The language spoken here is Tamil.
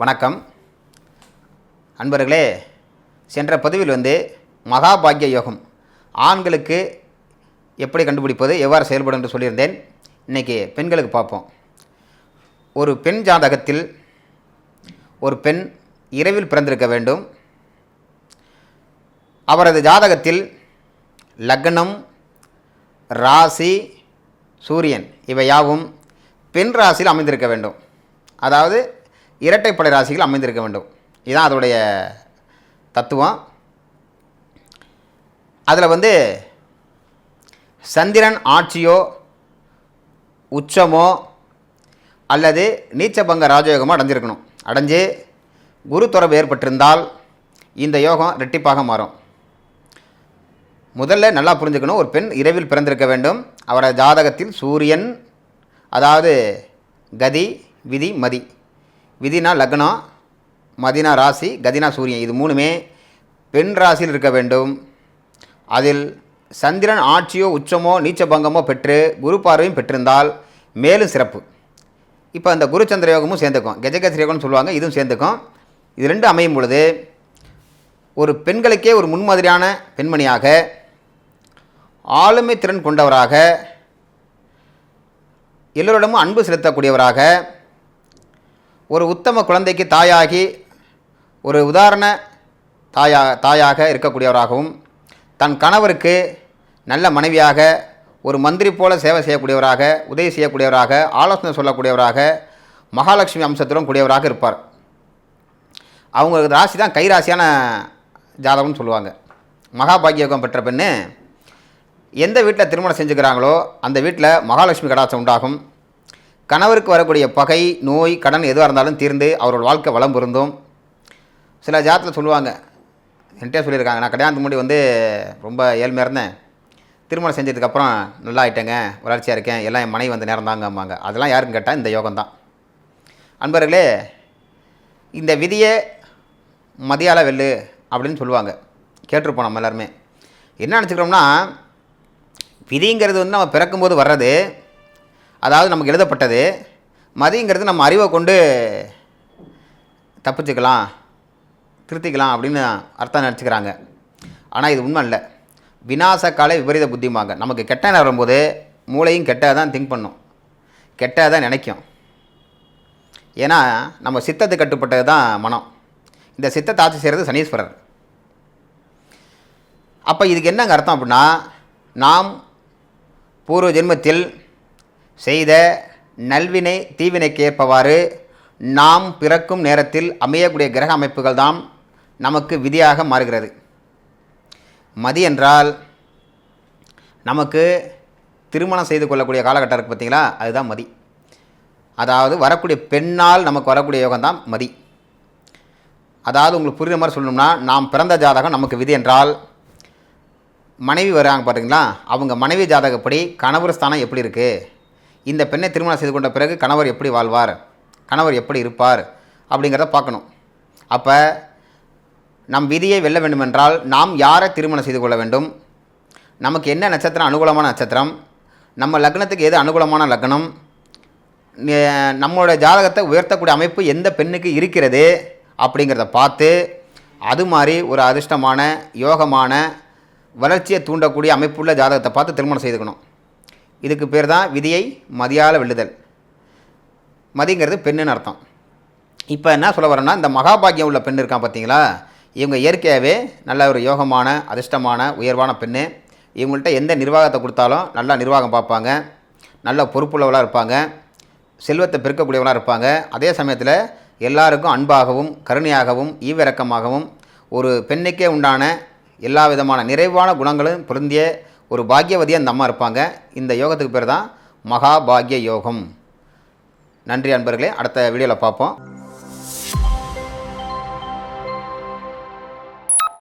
வணக்கம். அன்பர்களே சென்ற பதிவில் வந்து மகாபாகிய யோகம் ஆண்களுக்கு எப்படி கண்டுபிடிப்பது எவ்வாறு செயல்படும் என்று சொல்லியிருந்தேன். இன்றைக்கி பெண்களுக்கு பார்ப்போம். ஒரு பெண் ஜாதகத்தில் ஒரு பெண் இரவில் பிறந்திருக்க வேண்டும். அவரது ஜாதகத்தில் லக்னம் ராசி சூரியன் இவை யாவும் பெண் ராசியில் அமைந்திருக்க வேண்டும். அதாவது இரட்டைப்படை ராசிகள் அமைந்திருக்க வேண்டும். இதுதான் அதோடைய தத்துவம். அதில் வந்து சந்திரன் ஆட்சியோ உச்சமோ அல்லது நீச்சபங்க ராஜயோகமோ அடைஞ்சிருக்கணும். அடைஞ்சு குரு தொடர்பு ஏற்பட்டிருந்தால் இந்த யோகம் ரெட்டிப்பாக மாறும். முதல்ல நல்லா புரிஞ்சுக்கணும் ஒரு பெண் இரவில் பிறந்திருக்க வேண்டும். அவரது ஜாதகத்தில் சூரியன் அதாவது கதி விதி மதி. விதினா லக்னம் மதினா ராசி கதினா சூரியன். இது மூணுமே பெண் ராசியில் இருக்க வேண்டும். அதில் சந்திரன் ஆட்சியோ உச்சமோ நீச்ச பங்கமோ பெற்று குரு பார்வையும் பெற்றிருந்தால் மேலும் சிறப்பு. இப்போ அந்த குரு சந்திர யோகமும் சேர்ந்துக்கும். கஜகசிர யோகம்னு சொல்லுவாங்க இதுவும் சேர்ந்துக்கும். இது ரெண்டும் அமையும் பொழுது ஒரு பெண்களுக்கே ஒரு முன்மாதிரியான பெண்மணியாக ஆளுமை திறன் கொண்டவராக எல்லோரிடமும் அன்பு செலுத்தக்கூடியவராக ஒரு உத்தம குழந்தைக்கு தாயாகி ஒரு உதாரண தாயா தாயாக இருக்கக்கூடியவராகவும் தன் கணவருக்கு நல்ல மனைவியாக ஒரு மந்திரி போல சேவை செய்யக்கூடியவராக உதவி செய்யக்கூடியவராக ஆலோசனை சொல்லக்கூடியவராக மகாலட்சுமி அம்சத்துடன் கூடியவராக இருப்பார். அவங்க ராசி தான் கைராசியான ஜாதகம்னு சொல்லுவாங்க. மகாபாகியோகம் பெற்ற பெண்ணு எந்த வீட்டில் திருமணம் செஞ்சுக்கிறாங்களோ அந்த வீட்டில் மகாலட்சுமி கடாட்சம் உண்டாகும். கணவருக்கு வரக்கூடிய பகை நோய் கடன் எதுவாக இருந்தாலும் தீர்ந்து அவரோட வாழ்க்கை வளம் பொருந்தும். சில ஜாதத்தில் சொல்லுவாங்க. என்கிட்டே சொல்லியிருக்காங்க. நான் கல்யாணத்துக்கு முன்னாடி வந்து ரொம்ப ஏழ்மையாக இருந்தேன். திருமணம் செஞ்சதுக்கப்புறம் நல்லா ஆகிட்டேங்க வளர்ச்சியாக இருக்கேன். எல்லாம் என் மனைவி வந்த நேரம் தாங்கம்பாங்க. அதெல்லாம் யாருன்னு கேட்டால் இந்த யோகம் தான். அன்பர்களே இந்த விதியை மதியால வெல்லு அப்படின்னு சொல்லுவாங்க. கேட்டிருப்போம் நம்ம எல்லாருமே. என்ன நினச்சிக்கிறோம்னா விதிங்கிறது வந்து நம்ம பிறக்கும்போது வர்றது அதாவது நமக்கு எழுதப்பட்டது மதிங்கிறது நம்ம அறிவை கொண்டு தப்பிச்சுக்கலாம் திருத்திக்கலாம் அப்படின்னு அர்த்தம் நினச்சிக்கிறாங்க. ஆனால் இது உண்மை இல்லை. விநாசக்கால விபரீத புத்திமாங்க நமக்கு கெட்ட நேரம் வரும்போது மூளையும் கெட்டதை தான் திங்க் பண்ணும். கெட்டதாக தான் நினைக்கும். ஏன்னா நம்ம சித்தத்தை கட்டுப்பட்டது தான் மனம். இந்த சித்தத்தை ஆட்சி செய்கிறது சனீஸ்வரர். அப்போ இதுக்கு என்னங்க அர்த்தம் அப்படின்னா நாம் பூர்வ ஜென்மத்தில் செய்த நல்வினை தீவினைக்கு ஏற்பவாறு நாம் பிறக்கும் நேரத்தில் அமையக்கூடிய கிரக அமைப்புகள் தான் நமக்கு விதியாக மாறுகிறது. மதி என்றால் நமக்கு திருமணம் செய்து கொள்ளக்கூடிய காலகட்டம் இருக்குது பார்த்தீங்களா? அதுதான் மதி. அதாவது வரக்கூடிய பெண்ணால் நமக்கு வரக்கூடிய யோகம் தான் மதி. அதாவது உங்களுக்கு புரியுற மாதிரி சொல்லணும்னா நாம் பிறந்த ஜாதகம் நமக்கு விதி என்றால் மனைவி வராங்க பார்த்தீங்களா அவங்க மனைவி ஜாதகப்படி கணவர் ஸ்தானம் எப்படி இருக்குது இந்த பெண்ணை திருமணம் செய்து கொண்ட பிறகு கணவர் எப்படி வாழ்வார்? கணவர் எப்படி இருப்பார்? அப்படிங்கிறத பார்க்கணும். அப்போ நம் விதியை வெல்ல வேண்டுமென்றால் நாம் யாரை திருமணம் செய்து கொள்ள வேண்டும்? நமக்கு என்ன நட்சத்திரம் அனுகூலமான நட்சத்திரம்? நம்ம லக்னத்துக்கு எது அனுகூலமான லக்னம்? நம்மளோட ஜாதகத்தை உயர்த்தக்கூடிய அமைப்பு எந்த பெண்ணுக்கு இருக்கிறது? அப்படிங்கிறத பார்த்து அது மாதிரி ஒரு அதிர்ஷ்டமான யோகமான வளர்ச்சியை தூண்டக்கூடிய அமைப்புள்ள ஜாதகத்தை பார்த்து திருமணம் செய்துக்கணும். இதுக்கு பேர் தான் விதியை மதியால வெல்லுதல். மதிங்கிறது பெண்ணுன்னு அர்த்தம். இப்போ என்ன சொல்ல வரேன்னா இந்த மகாபாகியம் உள்ள பெண் இருக்கான் பார்த்தீங்களா இவங்க இயற்கையாகவே நல்ல ஒரு யோகமான அதிர்ஷ்டமான உயர்வான பெண்ணு. இவங்கள்ட்ட எந்த நிர்வாகத்தை கொடுத்தாலும் நல்லா நிர்வாகம் பார்ப்பாங்க. நல்ல பொறுப்புள்ளவளாக இருப்பாங்க. செல்வத்தை பெருக்கக்கூடியவளாக இருப்பாங்க. அதே சமயத்தில் எல்லாருக்கும் அன்பாகவும் கருணையாகவும் ஈவிரக்கமாகவும் ஒரு பெண்ணுக்கே உண்டான எல்லா விதமான நிறைவான குணங்களும் பொருந்திய ஒரு பாக்கியவதியாக அந்த அம்மா இருப்பாங்க. இந்த யோகத்துக்கு பேர் தான் மகாபாகிய யோகம் நன்றி அன்பர்களே அடுத்த வீடியோவில் பார்ப்போம்.